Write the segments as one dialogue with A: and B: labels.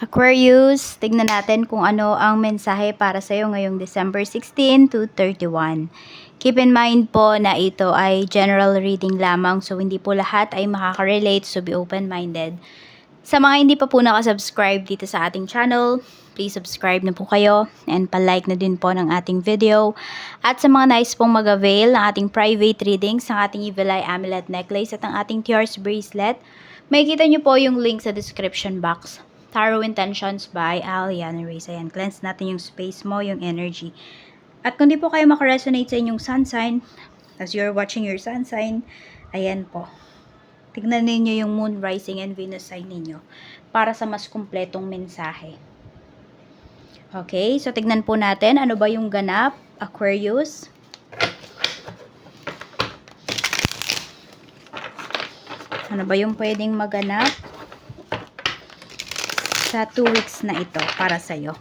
A: Aquarius, tignan natin kung ano ang mensahe para sa iyo ngayong December 16 to 31. Keep in mind po na ito ay general reading lamang so hindi po lahat ay makaka-relate so be open-minded. Sa mga hindi pa po nakasubscribe dito sa ating channel, please subscribe na po kayo and palike na din po ng ating video. At sa mga nice pong mag-avail ng ating private readings, ng ating Evil Eye Amulet Necklace at ang ating Tears Bracelet, may kita nyo po yung link sa description box. Tarot Intentions by Aliana Reyes. Ayan, cleanse natin yung space mo, yung energy. At kung di po kayo makaresonate sa inyong sun sign, as you're watching your sun sign, ayan po. Tignan ninyo yung moon rising and Venus sign ninyo para sa mas kumpletong mensahe. Okay, so tignan po natin ano ba yung ganap, Aquarius. Ano ba yung pwedeng maganap sa 2 weeks na ito para sa'yo?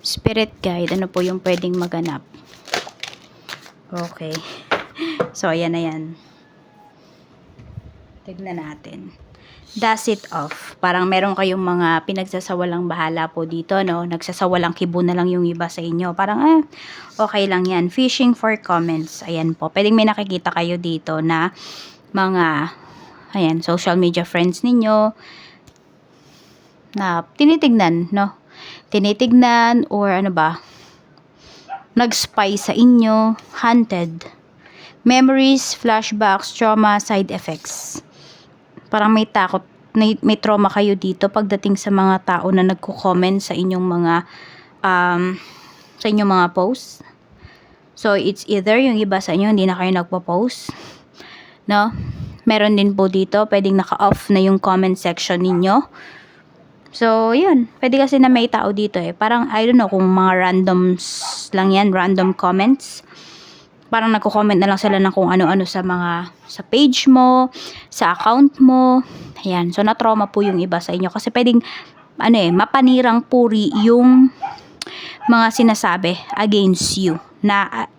A: Spirit guide, ano po yung pwedeng maganap? Okay. So, ayan na yan. Tignan natin. Dust it off. Parang meron kayong mga pinagsasawalang bahala po dito, no? Nagsasawalang kibo na lang yung iba sa inyo. Parang, eh, okay lang yan. Fishing for comments. Ayan po. Pwedeng may nakikita kayo dito na mga, ayan, social media friends ninyo na tinitignan, no? Tinitignan or ano ba, nag-spy sa inyo, hunted. Memories, flashbacks, trauma, side effects. Parang may takot, may, may trauma kayo dito pagdating sa mga tao na nagko-comment sa inyong mga um, sa inyong mga posts. So, it's either yung iba sa inyo, hindi na kayo nagpo-post. No? Meron din po dito, pwedeng naka-off na yung comment section ninyo. So, yun. Pwede kasi na may tao dito eh. Parang, I don't know kung mga randoms lang yan, random comments. Parang nagko-comment na lang sila ng kung ano-ano sa mga, sa page mo, sa account mo. Ayan. So, na-trauma po yung iba sa inyo. Kasi pwedeng, ano eh, mapanirang puri yung mga sinasabi against you. Na,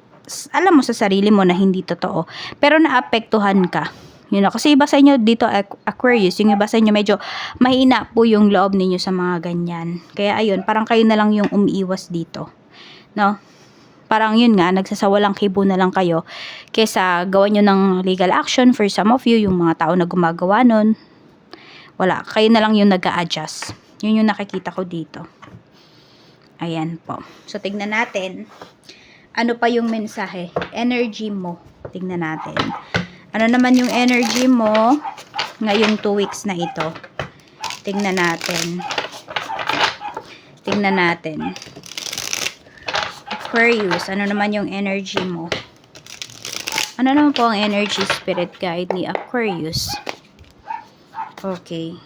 A: alam mo sa sarili mo na hindi totoo. Pero naapektuhan ka. Yun know, kasi iba sa inyo dito Aqu- Aquarius, yung iba sa inyo medyo mahina po yung loob ninyo sa mga ganyan. Kaya ayun, parang kayo na lang yung umiiwas dito. No? Parang yun nga, nagsasawalang kibo na lang kayo kesa gawan nyo ng legal action for some of you, yung mga tao na gumagawa nun. Wala, kayo na lang yung nag adjust Yun yung nakikita ko dito. Ayan po. So, tignan natin. Ano pa yung mensahe? Energy mo. Tignan natin. Ano naman yung energy mo ngayong 2 weeks na ito? Tingnan natin. Tingnan natin. Aquarius, ano naman yung energy mo? Ano naman po ang energy spirit guide ni Aquarius? Okay.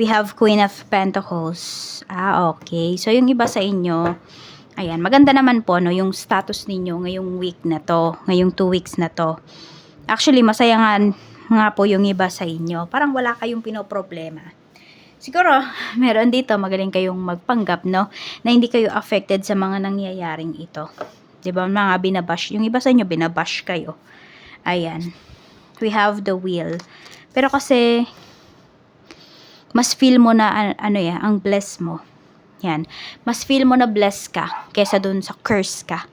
A: We have Queen of Pentacles. Ah, okay. So, yung iba sa inyo, ayan, maganda naman po, no, yung status ninyo ngayong week na to, ngayong 2 weeks na to. Actually, masaya nga, nga po yung iba sa inyo. Parang wala kayong pinoproblema. Siguro, meron dito, magaling kayong magpanggap, no? Na hindi kayo affected sa mga nangyayaring ito. ba mga binabash. Yung iba sa inyo, binabash kayo. Ayan. We have the wheel. Pero kasi, mas feel mo na, an- ano ya, ang bless mo. Yan. Mas feel mo na bless ka kesa dun sa curse ka.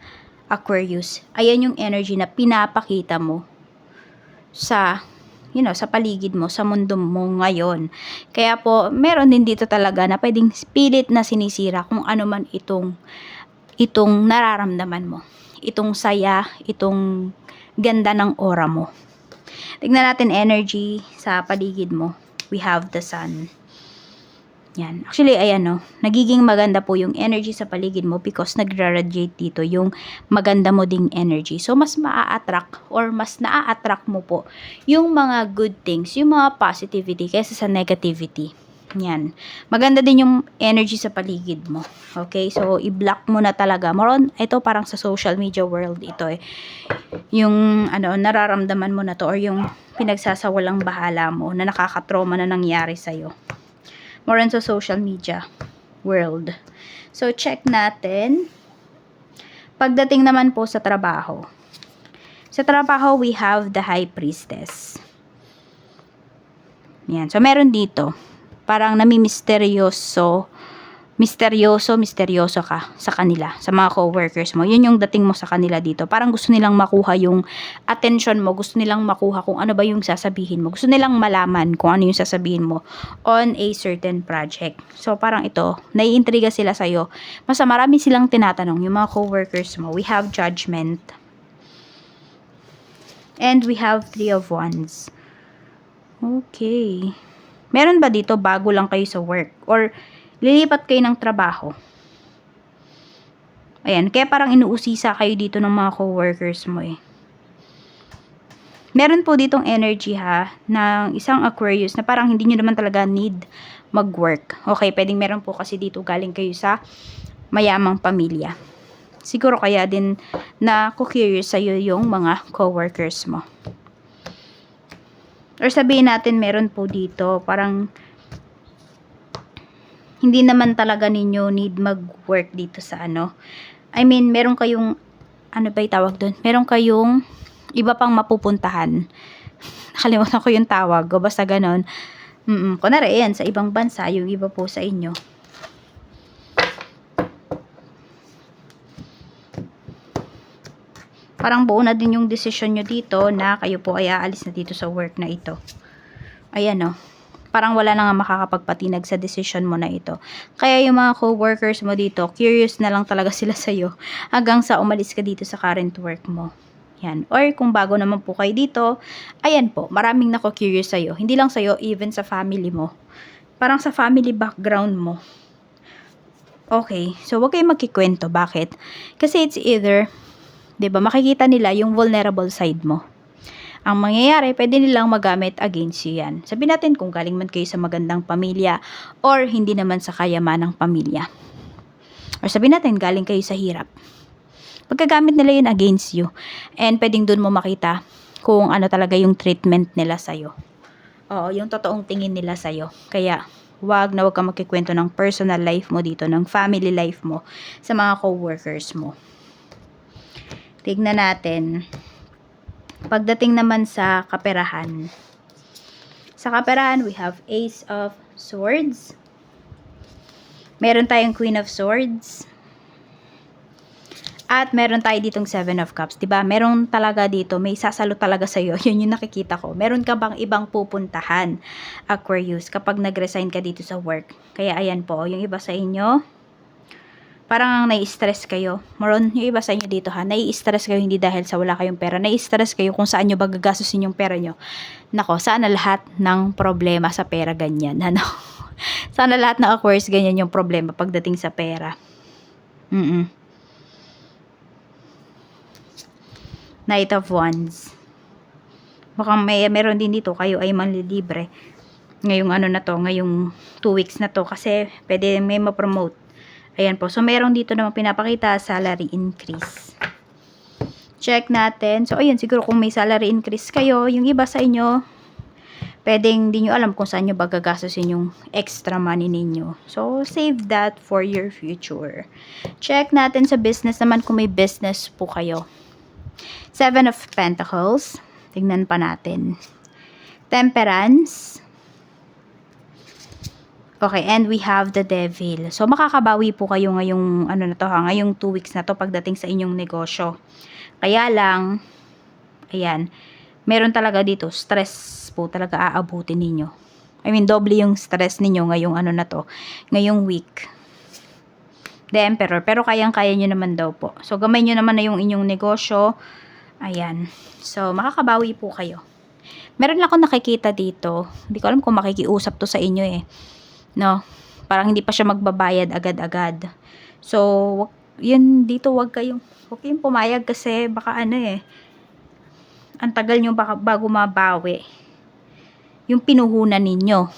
A: Aquarius. Ayan yung energy na pinapakita mo sa you know, sa paligid mo, sa mundo mo ngayon. Kaya po, meron din dito talaga na pwedeng spirit na sinisira kung ano man itong itong nararamdaman mo. Itong saya, itong ganda ng aura mo. Tignan natin energy sa paligid mo. We have the sun. Yan. Actually, ayan no, nagiging maganda po yung energy sa paligid mo because nagre-radiate dito yung maganda mo ding energy. So, mas maa-attract or mas naa-attract mo po yung mga good things, yung mga positivity kaysa sa negativity. Yan. Maganda din yung energy sa paligid mo. Okay? So, i-block mo na talaga. Moron, ito parang sa social media world ito eh. Yung, ano, nararamdaman mo na to or yung pinagsasawalang bahala mo na nakakatroma na nangyari sa'yo more on sa social media world. So, check natin. Pagdating naman po sa trabaho. Sa trabaho, we have the High Priestess. Yan. So, meron dito. Parang nami-misteryoso. Misteryoso, misteryoso ka sa kanila, sa mga co-workers mo. Yun yung dating mo sa kanila dito. Parang gusto nilang makuha yung attention mo. Gusto nilang makuha kung ano ba yung sasabihin mo. Gusto nilang malaman kung ano yung sasabihin mo on a certain project. So, parang ito, naiintriga sila sa'yo. Basta marami silang tinatanong, yung mga co-workers mo. We have judgment. And we have three of wands. Okay. Meron ba dito bago lang kayo sa work? Or lilipat kayo ng trabaho? Ayan, kaya parang inuusisa kayo dito ng mga coworkers mo eh. Meron po ditong energy ha, ng isang Aquarius na parang hindi nyo naman talaga need mag-work. Okay, pwedeng meron po kasi dito galing kayo sa mayamang pamilya. Siguro kaya din na curious sa'yo yung mga coworkers mo. Or sabihin natin meron po dito, parang hindi naman talaga ninyo need mag-work dito sa ano. I mean, meron kayong, ano ba tawag doon? Meron kayong iba pang mapupuntahan. Nakalimutan ko yung tawag. O basta ganon. Mm-mm. Kunwari, yan, sa ibang bansa, yung iba po sa inyo. Parang buo na din yung decision nyo dito na kayo po ay aalis na dito sa work na ito. Ayan o. Parang wala na nga makakapagpatinag sa decision mo na ito. Kaya yung mga co-workers mo dito, curious na lang talaga sila sa'yo hanggang sa umalis ka dito sa current work mo. Yan. Or kung bago naman po kayo dito, ayan po, maraming nako-curious sa'yo. Hindi lang sa'yo, even sa family mo. Parang sa family background mo. Okay, so huwag kayong magkikwento. Bakit? Kasi it's either, 'di ba makikita nila yung vulnerable side mo. Ang mangyayari, pwede nilang magamit against you yan. Sabi natin kung galing man kayo sa magandang pamilya or hindi naman sa kayamanang pamilya. Or sabi natin, galing kayo sa hirap. Pagkagamit nila yun against you. And pwedeng dun mo makita kung ano talaga yung treatment nila sa'yo. Oo, yung totoong tingin nila sa'yo. Kaya, wag na wag kang magkikwento ng personal life mo dito, ng family life mo sa mga co-workers mo. Tignan natin. Pagdating naman sa kaperahan. Sa kaperahan, we have Ace of Swords. Meron tayong Queen of Swords. At meron tayo ditong Seven of Cups. 'di ba? Meron talaga dito, may sasalo talaga sa iyo. Yun yung nakikita ko. Meron ka bang ibang pupuntahan, Aquarius, kapag nag-resign ka dito sa work? Kaya ayan po, yung iba sa inyo, parang nai-stress kayo. Maroon, yung iba sa inyo dito ha, nai-stress kayo hindi dahil sa wala kayong pera. Nai-stress kayo kung saan nyo ba gagastusin yung pera nyo. Nako, sana lahat ng problema sa pera ganyan. Ano? sana lahat ng Aquarius ganyan yung problema pagdating sa pera. Mm Knight of Wands. Baka may meron din dito kayo ay manlilibre. Ngayong ano na to, ngayong 2 weeks na to kasi pwede may ma-promote. Ayan po. So meron dito naman pinapakita salary increase. Check natin. So ayun, siguro kung may salary increase kayo, yung iba sa inyo, pwedeng di nyo alam kung saan nyo ba gagastusin yung extra money ninyo. So, save that for your future. Check natin sa business naman kung may business po kayo. Seven of Pentacles. Tingnan pa natin. Temperance. Okay, and we have the devil. So, makakabawi po kayo ngayong, ano na to ha, ngayong 2 weeks na to pagdating sa inyong negosyo. Kaya lang, ayan, meron talaga dito, stress po talaga aabutin ninyo. I mean, doble yung stress ninyo ngayong ano na to, ngayong week. The Emperor. Pero kayang-kaya nyo naman daw po. So, gamay nyo naman na yung inyong negosyo. Ayan. So, makakabawi po kayo. Meron lang ako nakikita dito. Hindi ko alam kung makikiusap to sa inyo eh. No? Parang hindi pa siya magbabayad agad-agad. So, yun dito wag kayong, wag kayong pumayag kasi baka ano eh. Ang tagal nyo baka, bago mabawi. Yung pinuhunan ninyo.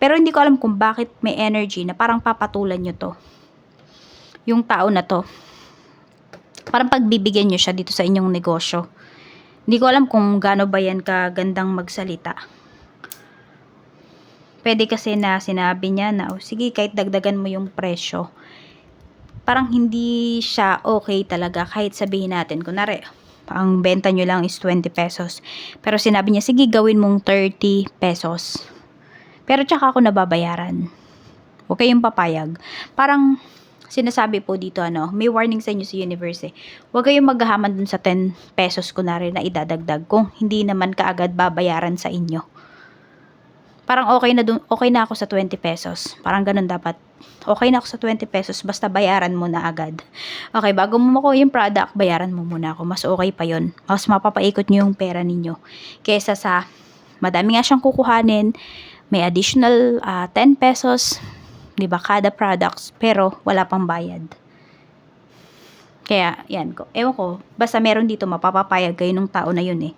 A: Pero hindi ko alam kung bakit may energy na parang papatulan nyo to. Yung tao na to. Parang pagbibigyan nyo siya dito sa inyong negosyo. Hindi ko alam kung gaano ba yan kagandang magsalita. Pwede kasi na sinabi niya na, oh, sige, kahit dagdagan mo yung presyo. Parang hindi siya okay talaga kahit sabihin natin. Kunwari, ang benta nyo lang is 20 pesos. Pero sinabi niya, sige gawin mong 30 pesos. Pero tsaka ako nababayaran. Huwag kayong papayag. Parang sinasabi po dito ano, may warning sa inyo sa universe eh. Huwag kayong maghahaman dun sa 10 pesos kunwari na idadagdag kung hindi naman kaagad babayaran sa inyo. Parang okay na dun, okay na ako sa 20 pesos. Parang ganun dapat. Okay na ako sa 20 pesos basta bayaran mo na agad. Okay, bago mo makuha yung product, bayaran mo muna ako. Mas okay pa yon Mas mapapaikot nyo yung pera ninyo. Kesa sa madami nga siyang kukuhanin, may additional ah, 10 pesos, 'di ba, kada products, pero wala pang bayad. Kaya, yan ko. Ewan ko, basta meron dito, mapapapayag kayo nung tao na yun eh.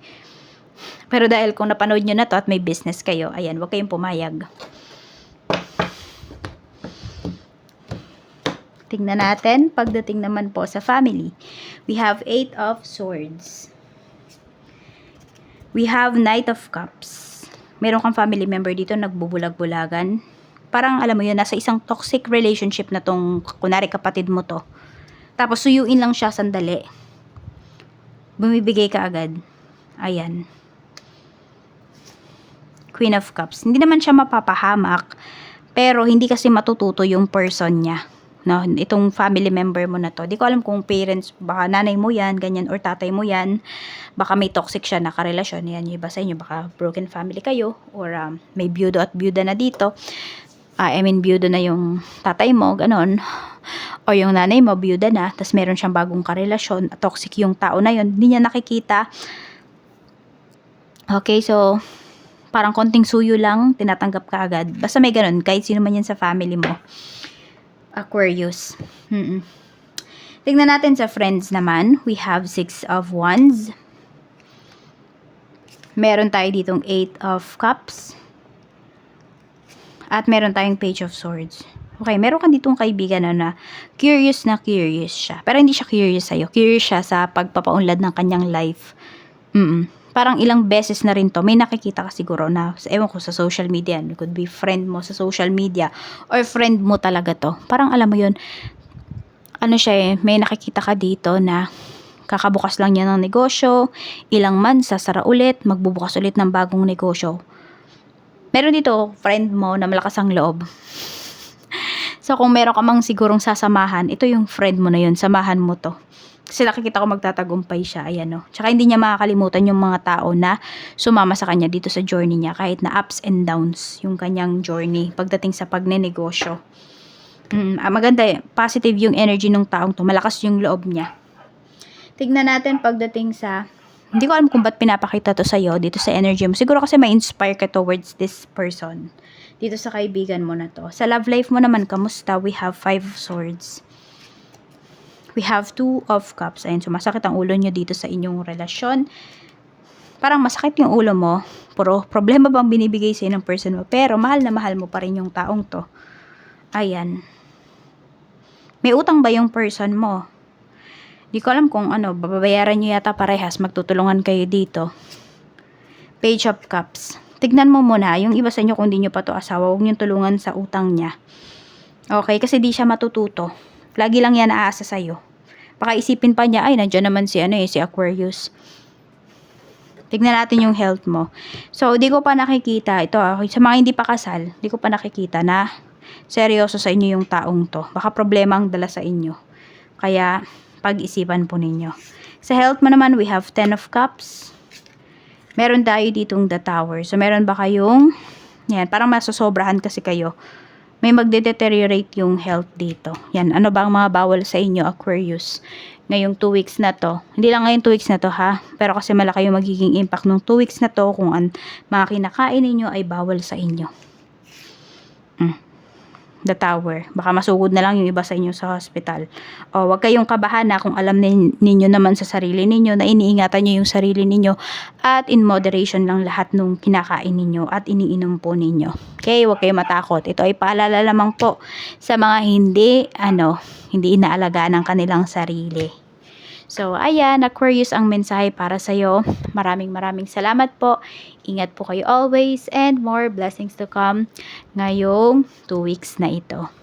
A: Pero dahil kung napanood nyo na to at may business kayo, ayan, huwag kayong pumayag. Tingnan natin, pagdating naman po sa family. We have Eight of Swords. We have Knight of Cups. Meron kang family member dito, nagbubulag-bulagan. Parang, alam mo yun, nasa isang toxic relationship na tong, kunari kapatid mo to. Tapos, suyuin lang siya sandali. Bumibigay ka agad. Ayan. Queen of Cups. Hindi naman siya mapapahamak, pero hindi kasi matututo yung person niya. No, itong family member mo na to. Di ko alam kung parents, baka nanay mo yan, ganyan, or tatay mo yan. Baka may toxic siya na karelasyon. Yan yung iba sa inyo. Baka broken family kayo, or um, may byudo at byuda na dito. Ah, I mean, byuda na yung tatay mo, ganon. O yung nanay mo, byuda na, tapos meron siyang bagong karelasyon, toxic yung tao na yun, hindi niya nakikita. Okay, so, parang konting suyo lang, tinatanggap ka agad. Basta may ganun, kahit sino man yan sa family mo. Aquarius. Mm-mm. Tingnan natin sa friends naman. We have six of wands. Meron tayo ditong eight of cups. At meron tayong page of swords. Okay, meron ka ditong kaibigan na, na curious na curious siya. Pero hindi siya curious sa'yo. Curious siya sa pagpapaunlad ng kanyang life. Mm Parang ilang beses na rin to. May nakikita ka siguro na, ewan ko, sa social media. It could be friend mo sa social media. Or friend mo talaga to. Parang alam mo yun, ano siya eh, may nakikita ka dito na kakabukas lang niya ng negosyo, ilang months, sasara ulit, magbubukas ulit ng bagong negosyo. Meron dito, friend mo na malakas ang loob. So, kung meron ka mang sigurong sasamahan, ito yung friend mo na yun, samahan mo to. Kasi nakikita ko magtatagumpay siya, ayan no. Tsaka hindi niya makakalimutan yung mga tao na sumama sa kanya dito sa journey niya, kahit na ups and downs yung kanyang journey pagdating sa pagnenegosyo. Mm, ah, maganda eh. Positive yung energy ng taong to. Malakas yung loob niya. Tignan natin pagdating sa... Hindi ko alam kung ba't pinapakita to sa'yo dito sa energy mo. Siguro kasi may inspire ka towards this person. Dito sa kaibigan mo na to. Sa love life mo naman, kamusta? We have five swords. We have two of cups. Ayun, sumasakit ang ulo nyo dito sa inyong relasyon. Parang masakit yung ulo mo. Puro problema bang binibigay sa ng person mo. Pero mahal na mahal mo pa rin yung taong to. Ayan. May utang ba yung person mo? Di ko alam kung ano, babayaran nyo yata parehas, magtutulungan kayo dito. Page of Cups. Tignan mo muna, yung iba sa inyo kung di nyo pa to asawa, huwag nyo tulungan sa utang niya. Okay, kasi di siya matututo. Lagi lang yan aasa sa'yo. Baka isipin pa niya, ay, nandiyan naman si, ano eh, si Aquarius. Tignan natin yung health mo. So, di ko pa nakikita, ito ah, sa mga hindi pa kasal, di ko pa nakikita na seryoso sa inyo yung taong to. Baka problema ang dala sa inyo. Kaya, pag-isipan po ninyo. Sa health mo naman, we have 10 of cups. Meron tayo ditong the tower. So, meron ba kayong, yan, parang masosobrahan kasi kayo. May magde-deteriorate yung health dito. Yan, ano ba ang mga bawal sa inyo, Aquarius? Ngayong 2 weeks na to. Hindi lang ngayong 2 weeks na to, ha? Pero kasi malaki yung magiging impact ng 2 weeks na to kung an mga kinakain ninyo ay bawal sa inyo. Mm the tower. Baka masugod na lang yung iba sa inyo sa hospital. O, wag kayong kabahan na kung alam nin, ninyo naman sa sarili ninyo na iniingatan nyo yung sarili ninyo at in moderation lang lahat nung kinakain ninyo at iniinom po ninyo. Okay, wag kayong matakot. Ito ay paalala lamang po sa mga hindi, ano, hindi inaalagaan ng kanilang sarili. So, ayan, Aquarius ang mensahe para sa'yo. Maraming maraming salamat po. Ingat po kayo always and more blessings to come ngayong 2 weeks na ito.